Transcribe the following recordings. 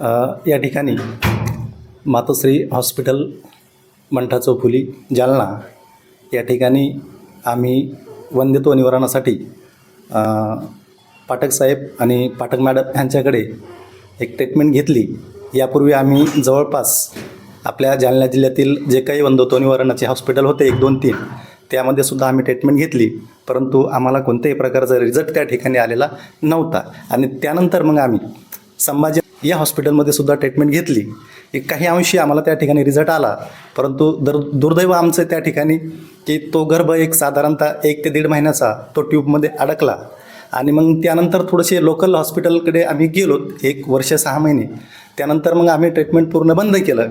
या ठिकाणी मातोश्री हॉस्पिटल मंठा चौफुली जालना या ठिकाणी आम्ही वंध्यत्व निवारणासाठी पाठक साहेब आणि पाठक मॅडम यांच्याकडे एक ट्रीटमेंट घेतली. यापूर्वी आम्ही जवळपास आपल्या जालना जिल्ह्यातील जे काही वंदत्व निवारणाचे हॉस्पिटल होते एक दोन तीन त्यामध्ये सुद्धा आम्ही ट्रीटमेंट घेतली. परंतु आम्हाला कोणत्याही प्रकारचा रिझल्ट त्या ठिकाणी आलेला नव्हता. आणि त्यानंतर मग आम्ही संभाजी या हॉस्पिटलमध्ये सुद्धा ट्रीटमेंट घेतली. एक काही अंशी आम्हाला त्या ठिकाणी रिझल्ट आला. परंतु दर दुर्दैव आमचं त्या ठिकाणी की तो गर्भ एक साधारणतः एक ते दीड महिन्याचा तो ट्यूबमध्ये अडकला. आणि मग त्यानंतर थोडेसे लोकल हॉस्पिटलकडे आम्ही गेलो एक वर्ष सहा महिने. त्यानंतर मग आम्ही ट्रीटमेंट पूर्ण बंद केलं.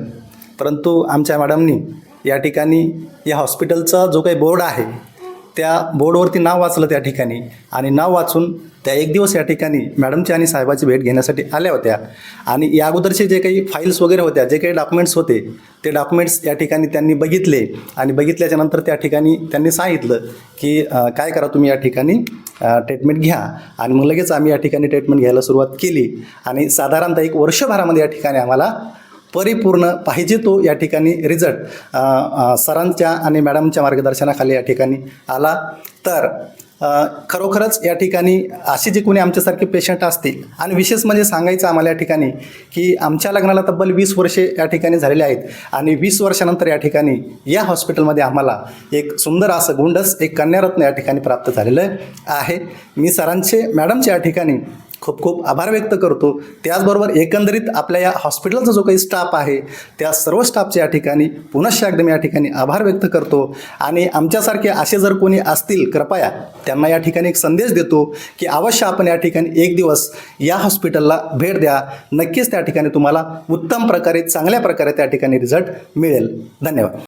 परंतु आमच्या मॅडमनी या ठिकाणी या हॉस्पिटलचा जो काही बोर्ड आहे त्या बोर्डवरती नाव वाचलं त्या ठिकाणी आणि नाव वाचून त्या एक दिवस या ठिकाणी मॅडमची आणि साहेबाची भेट घेण्यासाठी आल्या होत्या. आणि या अगोदरचे जे काही फाईल्स वगैरे होत्या जे काही डॉक्युमेंट्स होते ते डॉक्युमेंट्स या ठिकाणी त्यांनी बघितले आणि बघितल्याच्या नंतर त्या ठिकाणी त्यांनी सांगितलं की काय करा तुम्ही या ठिकाणी? ट्रीटमेंट घ्या. आणि मग लगेच आम्ही या ठिकाणी ट्रीटमेंट घ्यायला सुरुवात केली. आणि साधारणतः एक वर्षभरामध्ये या ठिकाणी आम्हाला परिपूर्ण पाहिजे तो या ठिकाणी रिझल्ट सरांच्या आणि मॅडमच्या मार्गदर्शनाखाली या ठिकाणी आला. तर खरोखरच या ठिकाणी असे जे कोणी आमच्यासारखे पेशंट असतील आणि विशेष म्हणजे सांगायचं आम्हाला या ठिकाणी की आमच्या लग्नाला तब्बल वीस वर्षे या ठिकाणी झालेले आहेत आणि वीस वर्षानंतर या ठिकाणी या हॉस्पिटलमध्ये आम्हाला एक सुंदर असं गुंडस एक कन्यारत्न या ठिकाणी प्राप्त झालेलं आहे. मी सरांचे मॅडमचे या ठिकाणी खूप खूप आभार व्यक्त करतो. त्याचबरोबर एकंदरीत आपल्या या हॉस्पिटलचा जो काही स्टाफ आहे त्या सर्व स्टाफचे या ठिकाणी पुनश्च एकदम या ठिकाणी आभार व्यक्त करतो. आणि आमच्यासारखे असे जर कोणी असतील कृपया त्यांना या ठिकाणी एक संदेश देतो की अवश्य आपण या ठिकाणी एक दिवस या हॉस्पिटलला भेट द्या. नक्कीच त्या ठिकाणी तुम्हाला उत्तम प्रकारे चांगल्या प्रकारे त्या ठिकाणी रिझल्ट मिळेल. धन्यवाद.